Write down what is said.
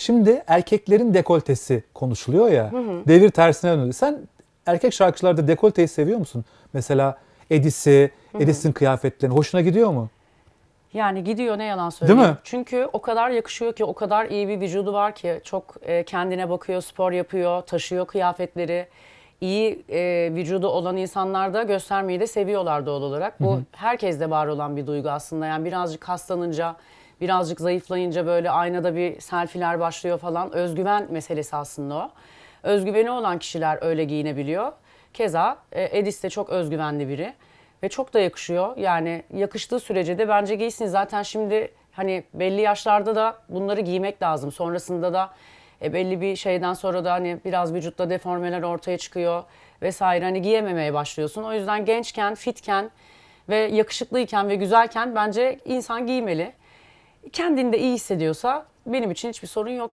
Şimdi erkeklerin dekoltesi konuşuluyor ya. Devir tersine döndü. Sen erkek şarkıcılarda dekolteyi seviyor musun? Mesela Edis'i, Edis'in kıyafetlerini hoşuna gidiyor mu? Yani gidiyor ne yalan söyleyeyim. mi? Çünkü o kadar yakışıyor ki, o kadar iyi bir vücudu var ki. Çok e, kendine bakıyor, spor yapıyor, taşıyor kıyafetleri. İyi e, vücudu olan insanlar da göstermeyi de seviyorlar doğal olarak. Bu herkeste var olan bir duygu aslında. Yani birazcık hastalanınca, birazcık zayıflayınca böyle aynada bir selfiler başlıyor falan. Özgüven meselesi aslında o. Özgüveni olan kişiler öyle giyinebiliyor. Keza e, Edis de çok özgüvenli biri. Ve çok da yakışıyor. Yani yakıştığı sürece de bence giysin. Zaten şimdi hani belli yaşlarda da bunları giymek lazım. Sonrasında da e, belli bir şeyden sonra da hani biraz vücutta deformeler ortaya çıkıyor vesaire. Hani giyememeye başlıyorsun. O yüzden gençken, fitken ve yakışıklıyken ve güzelken bence insan giymeli. Kendini de iyi hissediyorsa benim için hiçbir sorun yok.